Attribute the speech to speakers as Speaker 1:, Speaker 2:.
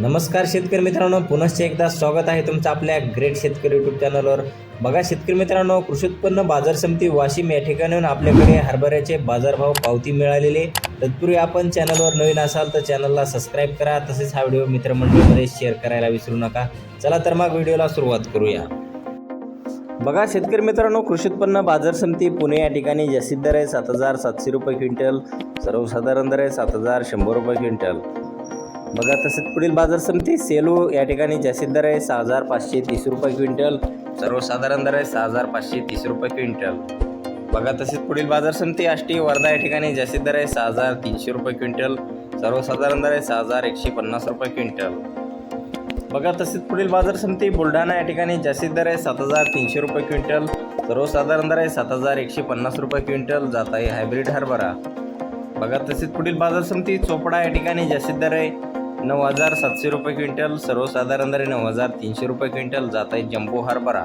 Speaker 1: नमस्कार शेतकरी मित्रांनो पुनश्च एकदा स्वागत आहे तुमचं आपल्या ग्रेट शेतकरी यूट्यूब चॅनलवर बघा शेतकरी मित्रांनो कृषी उत्पन्न बाजार समिती वाशिम या ठिकाणाहून आपल्याकडे हरभऱ्याचे बाजारभाव पावती मिळालेले तत्पूर्वी आपण चॅनलवर नवीन असाल तर चॅनलला सबस्क्राईब करा तसेच हा व्हिडिओ मित्रमंडळीमध्ये शेअर करायला विसरू नका. चला तर मग व्हिडिओला सुरुवात करूया. बघा शेतकरी मित्रांनो कृषी उत्पन्न बाजार समिती पुणे या ठिकाणी जास्तीत दर आहे सात हजार सातशे रुपये क्विंटल सर्वसाधारण दर आहे सात हजार शंभर रुपये क्विंटल. बघा तसेच पुढील बाजार समिती सेलू या ठिकाणी जास्तीत दर आहे सहा हजार पाचशे तीस रुपये क्विंटल. सर्वसाधारण दर आहे सहा हजार पाचशे तीस रुपये क्विंटल. बघा तसेच पुढील बाजार समिती आष्टी वर्धा या ठिकाणी जास्तीत दर आहे सहा हजार तीनशे रुपये क्विंटल. सर्वसाधारण दर आहे सहा हजार एकशे पन्नास रुपये क्विंटल. बघा तसेच पुढील बाजार समिती बुलढाणा या ठिकाणी जास्तीत दर आहे सात हजार तीनशे रुपये क्विंटल. सर्वसाधारण दर आहे सात हजार एकशे पन्नास रुपये क्विंटल. जात आहे हायब्रिड हरभरा. बघा तसेच पुढील बाजार समिती चोपडा या ठिकाणी जास्तीत दर आहे नऊ हजार सातशे रुपये क्विंटल सर्वसाधारण नऊ हजार तीनशे रुपये क्विंटल जात आहे जम्बो हरभरा.